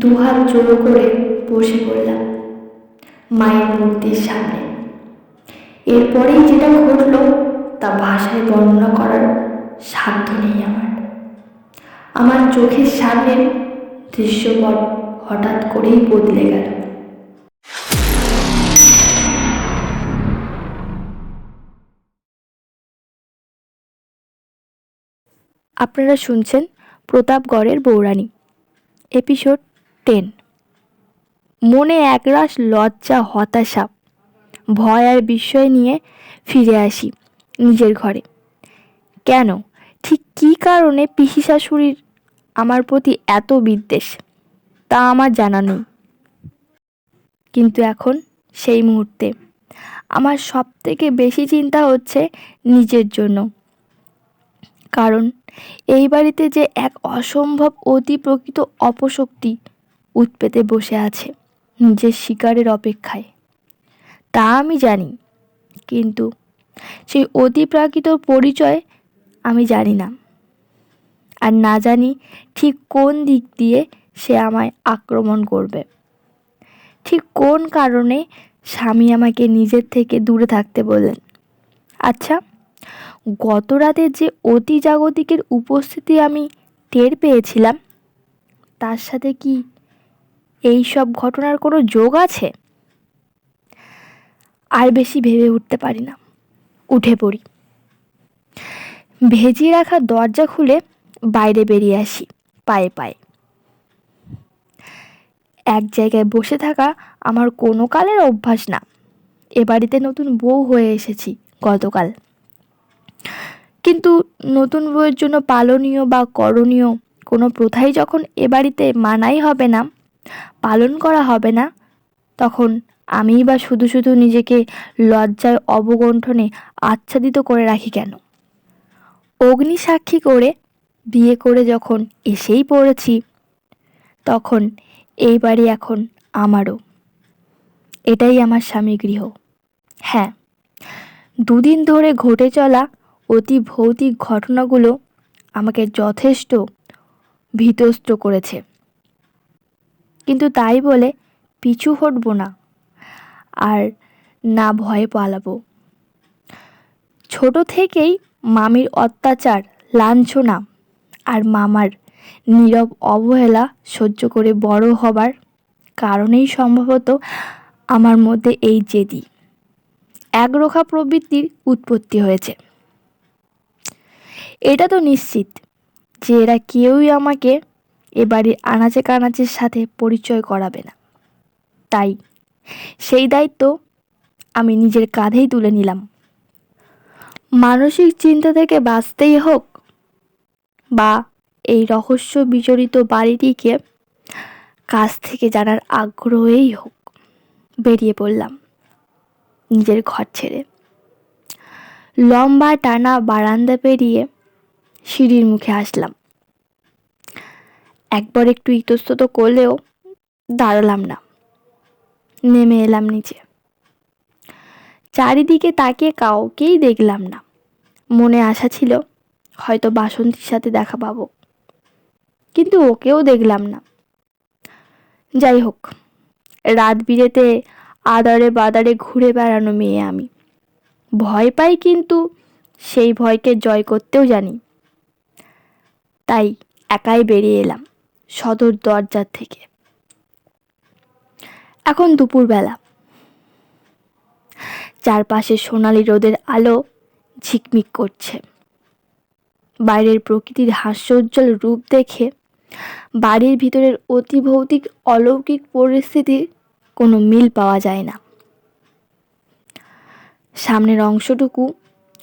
দুহাত জোড়ো করে বসে পড়লাম মায়ের মূর্তির সামনে। এরপরেই যেটা ঘটলো তা ভাষায় বর্ণনা করার সাধ্য নেই আমার। আমার চোখের সামনের দৃশ্যপট হঠাৎ করেই বদলে গেল। আপনারা শুনছেন প্রতাপগড়ের বৌরানী এপিসোড টেন মনে একরাশ লজ্জা, হতাশা, ভয় আর বিস্ময় নিয়ে ফিরে আসি নিজের ঘরে। কেন? ঠিক কী কারণে পিসি শাশুড়ির আমার প্রতি এত বিদ্বেষ? তা আমার জানা নেই। কিন্তু এখন সেই মুহূর্তে আমার সব থেকে বেশি চিন্তা হচ্ছে নিজের জন্য। কারণ এই বাড়িতে যে এক অসম্ভব অতি প্রকৃত অপশক্তি উৎপেতে বসে আছে, নিজের শিকারের অপেক্ষায়। তা আমি জানি, কিন্তু সেই অতিপ্রাকৃত পরিচয় আমি জানি না। আর না জানি ঠিক কোন দিক দিয়ে সে আমায় আক্রমণ করবে। ঠিক কোন কারণে স্বামী আমাকে নিজের থেকে দূরে থাকতে বললেন। আচ্ছা গত রাতে যে অতি জাগতিকের উপস্থিতি আমি টের পেয়েছিলাম, তার সাথে কি এই সব ঘটনার কোনো যোগ আছে? আর বেশি ভেবে উঠতে পারি না। উঠে পড়ি। ভেজিয়ে রাখা দরজা খুলে বাইরে বেরিয়ে আসি, পায়ে পায়ে। এক জায়গায় বসে থাকা আমার কোনো কালের অভ্যাস না। এ বাড়িতে নতুন বউ হয়ে এসেছি গতকাল। কিন্তু নতুন বউয়ের জন্য পালনীয় বা করণীয় কোনো প্রথাই যখন এ বাড়িতে মানাই হবে না পালন করা হবে না। তখন আমিই বা শুধু শুধু নিজেকে লজ্জায় অবগণ্ঠনে আচ্ছাদিত করে রাখি কেন? অগ্নি সাক্ষী করে বিয়ে করে যখন এসেই পড়েছি, তখন এই বাড়ি এখন আমারও। এটাই আমার স্বামী গৃহ। হ্যাঁ দুদিন ধরে ঘটে চলা অতি ভৌতিক ঘটনাগুলো আমাকে যথেষ্ট ভীতস্ত্র করেছে। কিন্তু তাই বলে পিছু হটব না আর না ভয়ে পালাবো। ছোট থেকেই মামির অত্যাচার, লাঞ্ছনা আর মামার নীরব অবহেলা সহ্য করে বড় হবার কারণেই সম্ভবত আমার মধ্যে এই জেদি। একরোখা প্রবৃত্তির উৎপত্তি হয়েছে। এটা তো নিশ্চিত যে এরা কেউই আমাকে এ বাড়ির আনাচে কানাচের সাথে পরিচয় করাবে না। তাই সেই দায়িত্ব আমি নিজের কাঁধেই তুলে নিলাম। মানসিক চিন্তা থেকে বাঁচতেই হোক বা এই রহস্য বিচরিত বাড়িটিকে কাছ থেকে জানার আগ্রহেই হোক, বেরিয়ে পড়লাম নিজের ঘর ছেড়ে। লম্বা টানা বারান্দা পেরিয়ে সিঁড়ির মুখে আসলাম। একবার একটু ইতস্তত করলেও দাঁড়ালাম না। নেমে এলাম নিচে। চারিদিকে তাকিয়ে কাউকেই দেখলাম না। মনে আশা ছিল হয়তো বাসন্তীর সাথে দেখা পাবো। কিন্তু ওকেও দেখলাম না। যাই হোক, রাত বিরেতে আদারে বাদারে ঘুরে বেড়ানো মেয়ে আমি। ভয় পাই কিন্তু সেই ভয়কে জয় করতেও জানি। তাই একাই বেরিয়ে এলাম। সদর দরজার থেকে। এখন দুপুরবেলা। চারপাশে সোনালি রোদের আলো ঝিকমিক করছে। বাইরের প্রকৃতির হাস্যোজ্জ্বল রূপ দেখে বাড়ির ভিতরের অতি ভৌতিক অলৌকিক পরিস্থিতির কোনো মিল পাওয়া যায় না। সামনের অংশটুকু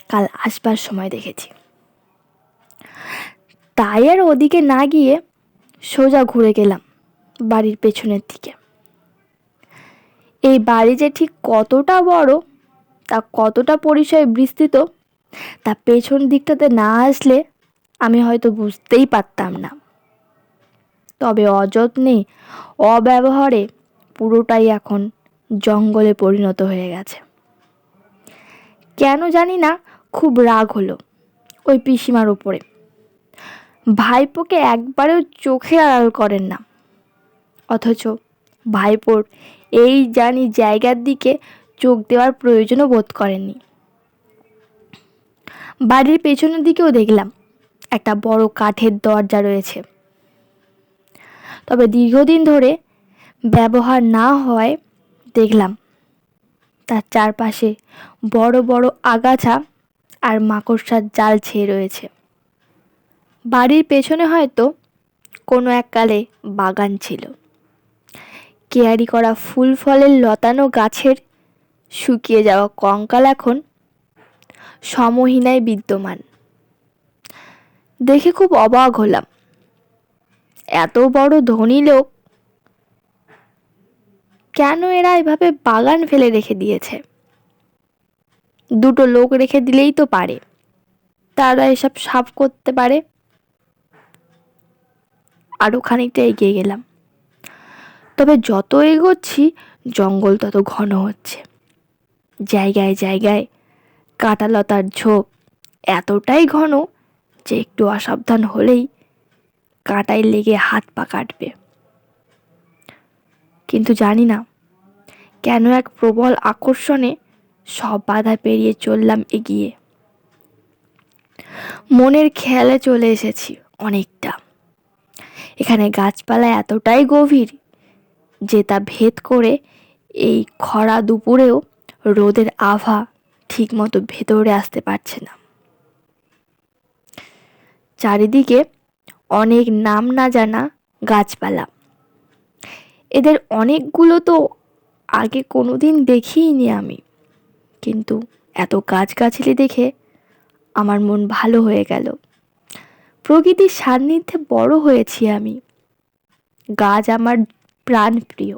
কাল আসবার সময় দেখেছি। তাই আর ওদিকে না গিয়ে সোজা ঘুরে গেলাম বাড়ির পেছনের দিকে। এই বাড়ি যে ঠিক কতটা বড়, তা কতটা পরিচয় বিস্তৃত, তা পেছন দিকটাতে না আসলে আমি হয়তো বুঝতেই পারতাম না। তবে অযত্নে, অব্যবহারে পুরোটাই এখন জঙ্গলে পরিণত হয়ে গেছে। কেন জানি না, খুব রাগ হলো ওই পিসিমার ওপরে ভাইপোকে একবারেও চোখে আড়াল করেন না। অথচ ভাইপোর এই জানি জায়গার দিকে চোখ দেওয়ার প্রয়োজনও বোধ করেননি। বাড়ির পেছনের দিকেও দেখলাম একটা বড় কাঠের দরজা রয়েছে। তবে দীর্ঘদিন ধরে ব্যবহার না হওয়ায় দেখলাম তার চারপাশে বড় বড় আগাছা আর মাকড়সার জাল ছেয়ে রয়েছে। বাড়ির পেছনে হয়তো কোনো এককালে বাগান ছিল। কেয়ারি করা ফুল ফলের লতানো গাছের শুকিয়ে যাওয়া কঙ্কাল এখন সমহীনায় বিদ্যমান। দেখে খুব অবাক হলাম। এত বড় ধনী লোক কেন এরা এভাবে বাগান ফেলে রেখে দিয়েছে? দুটো লোক রেখে দিলেই তো পারে। তারা এসব সাফ করতে পারে। আরও খানিকটা এগিয়ে গেলাম। তবে যত এগোচ্ছি, জঙ্গল তত ঘন হচ্ছে। জায়গায় জায়গায় কাঁটালতার ঝোপ এতটাই ঘন যে একটু অসাবধান হলেই কাঁটায় লেগে হাত পা কাটবে। কিন্তু জানি না, কেন এক প্রবল আকর্ষণে সব বাধা পেরিয়ে চললাম এগিয়ে। মনের খেয়ালে চলে এসেছি অনেকটা। এখানে গাছপালা এতটাই গভীর যে তা ভেদ করে এই খরা দুপুরেও রোদের আভা ঠিকমতো ভেতরে আসতে পারছে না। চারিদিকে অনেক নাম না জানা গাছপালা। এদের অনেকগুলো তো আগে কোনো কোনোদিন দেখিনি আমি, কিন্তু এত গাছগাছালি দেখে আমার মন ভালো হয়ে গেল। প্রকৃতির সান্নিধ্যে বড় হয়েছি আমি। গাছ আমার প্রাণ প্রিয়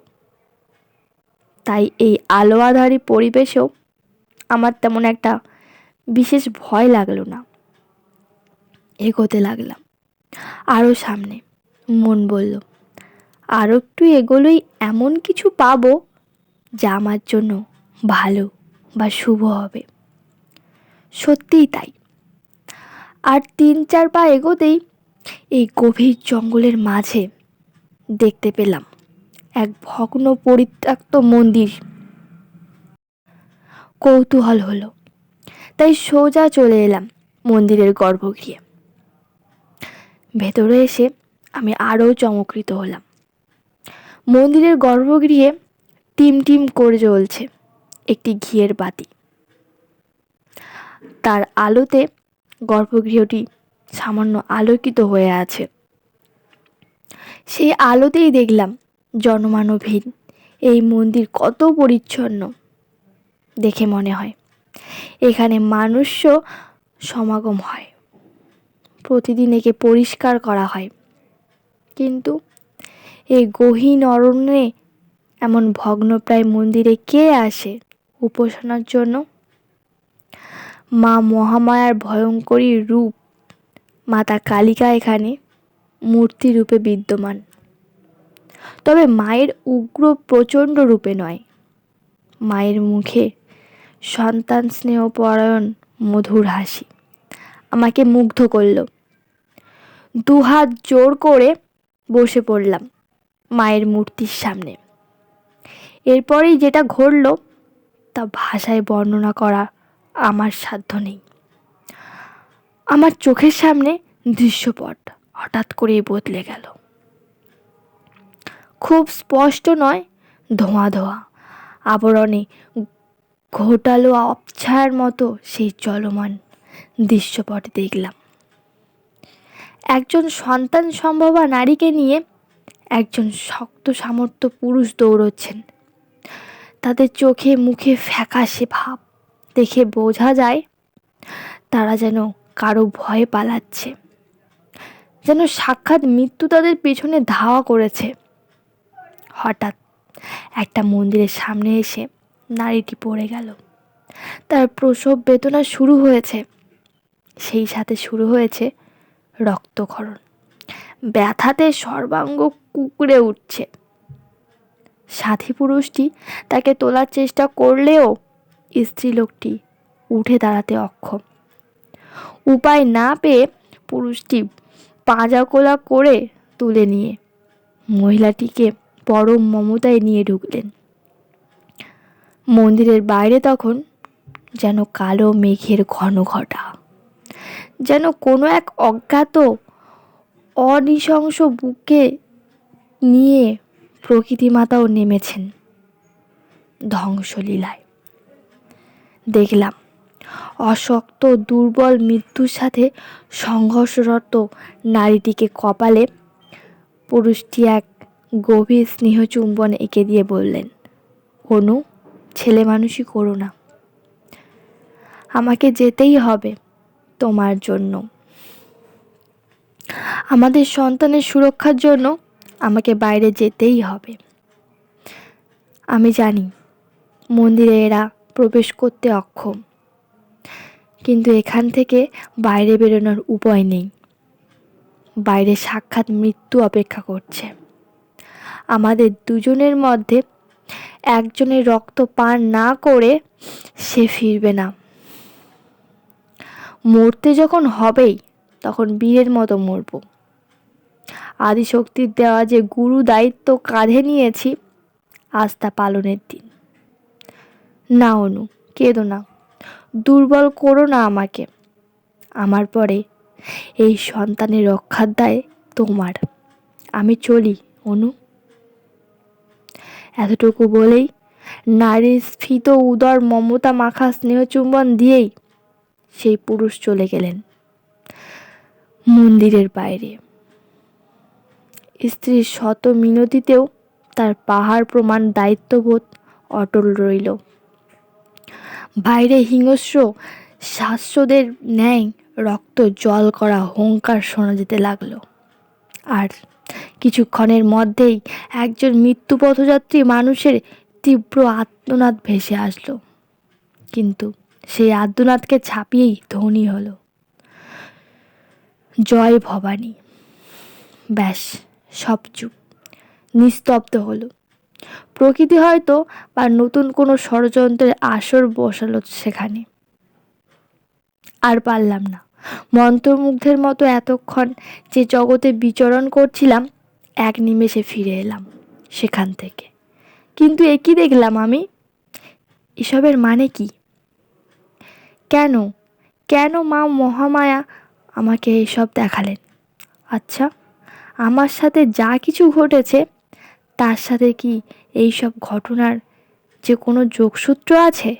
তাই এই আলো আধারি পরিবেশেও আমার তেমন একটা বিশেষ ভয় লাগল না। এগোতে লাগলাম। আরও সামনে, মন বলল আরও একটু এগোলেই এমন কিছু পাবো যা আমার জন্য ভালো বা শুভ হবে। সত্যিই তাই। আর তিন চার পা এগোতেই এই গভীর জঙ্গলের মাঝে দেখতে পেলাম এক ভগ্ন পরিত্যক্ত মন্দির। কৌতূহল হলো। তাই সোজা চলে এলাম মন্দিরের গর্ভগৃহে। ভেতরে এসে আমি আরও চমকৃত হলাম। মন্দিরের গর্ভগৃহে টিম টিম করে জ্বলছে একটি ঘিয়ের বাতি। তার আলোতে গর্ভগৃহটি সামান্য আলোকিত হয়ে আছে। সেই আলোতেই দেখলাম জনমানবহীন এই মন্দির কত পরিচ্ছন্ন, দেখে মনে হয়। এখানে মানুষ্য সমাগম হয়। প্রতিদিন একে পরিষ্কার করা হয়। কিন্তু এই গহীন অরণ্যে এমন ভগ্নপ্রায় মন্দিরে কে আসে, উপাসনার জন্য মা মহামায়ার ভয়ঙ্করী রূপ মাতা কালিকা এখানে মূর্তি রূপে বিদ্যমান। তবে মায়ের উগ্র প্রচণ্ড রূপে নয়। মায়ের মুখে সন্তান স্নেহপরায়ণ মধুর হাসি আমাকে মুগ্ধ করল। দুহাত জোর করে বসে পড়লাম মায়ের মূর্তির সামনে। এরপরেই যেটা ঘটল তা ভাষায় বর্ণনা করা আমার সাধ্য নেই। আমার চোখের সামনে দৃশ্যপট হঠাৎ করেই বদলে গেল। খুব স্পষ্ট নয়, ধোঁয়া ধোঁয়া, আবরণে ঘোটালো অপছায়ার মতো সেই চলমান দৃশ্যপট দেখলাম। একজন সন্তান সম্ভবা নারীকে নিয়ে একজন শক্ত সামর্থ্য পুরুষ দৌড়চ্ছেন। তাদের চোখে মুখে ফ্যাকাশে ভাব দেখে বোঝা যায় তারা যেন কারও ভয়ে পালাচ্ছে, যেন সাক্ষাৎ মৃত্যু তাদের পেছনে ধাওয়া করেছে। হঠাৎ একটা মন্দিরের সামনে এসে নারীটি পড়ে গেল। তার প্রসব বেদনা শুরু হয়েছে। সেই সাথে শুরু হয়েছে রক্তক্ষরণ। ব্যথাতে সর্বাঙ্গ কুকড়ে উঠছে। সাথী পুরুষটি তাকে তোলার চেষ্টা করলেও স্ত্রীলোকটি উঠে দাঁড়াতে অক্ষম। উপায় না পেয়ে পুরুষটি পাঁজা কোলা করে তুলে নিয়ে মহিলাটিকে পরম মমতায় নিয়ে ঢুকলেন। মন্দিরের বাইরে তখন যেন কালো মেঘের ঘন ঘটা, যেন কোনো এক অজ্ঞাত, অনিশংস বুকে নিয়ে প্রকৃতি মাতাও নেমেছেন ধ্বংসলীলায়। দেখলাম। অশক্ত, দুর্বল মৃত্যুর সাথে সংঘর্ষরত নারীটিকে কপালে পুরুষটি এক গভীর স্নেহ চুম্বন এঁকে দিয়ে বললেন, অনু, ছেলে মানুষই করো না। আমাকে যেতেই হবে তোমার জন্য। আমাদের সন্তানের সুরক্ষার জন্য আমাকে বাইরে যেতেই হবে। আমি জানি, মন্দিরে এরা প্রবেশ করতে অক্ষম। কিন্তু এখান থেকে বাইরে বেরোনোর উপায় নেই। বাইরে সাক্ষাৎ মৃত্যু অপেক্ষা করছে। আমাদের দুজনের মধ্যে একজনের রক্ত পান না করে সে ফিরবে না। মরতে যখন হবেই, তখন বীরের মতো মরব। আদিশক্তির দেওয়া যে গুরু দায়িত্ব কাঁধে নিয়েছি আস্থা পালনের দিন। না, অনু, কেঁদো না। দুর্বল করো না আমাকে। আমার পরে এই সন্তানের রক্ষার দায় তোমার। আমি চলি, অনু। এতটুকু বলেই নারীর স্ফীত, উদর, মমতা, মাখা স্নেহচুম্বন দিয়েই সেই পুরুষ চলে গেলেন মন্দিরের বাইরে। স্ত্রীর শত মিনতিতেও তার পাহাড় প্রমাণ দায়িত্ববোধ অটল রইল। বাইরে হিংস্র শাস্যদের ন্যায় রক্ত, জল করা হুঙ্কার শোনা যেতে লাগল। আর কিছুক্ষণের মধ্যেই একজন মৃত্যু পথযাত্রী মানুষের তীব্র আত্মনাদ ভেসে আসলো। কিন্তু সেই আদ্যনাথকে ছাপিয়েই ধনী হলো। জয় ভবানী। ব্যাস, সব চুপ, নিস্তব্ধ হলো। প্রকৃতি হয়তো বা নতুন কোনো ষড়যন্ত্রের আসর বসালো সেখানে। আর পারলাম না। মন্ত্রমুগ্ধের মতো এতক্ষণ যে জগতে বিচরণ করছিলাম, এক নিমেষে ফিরে এলাম সেখান থেকে। কিন্তু এ কী দেখলাম আমি? এসবের মানে কি? কেন? কেন মা মহামায়া আমাকে এসব দেখালেন? আচ্ছা আমার সাথে যা কিছু ঘটেছে তার সাথে কি এই সব ঘটনার যে কোনো যোগসূত্র আছে?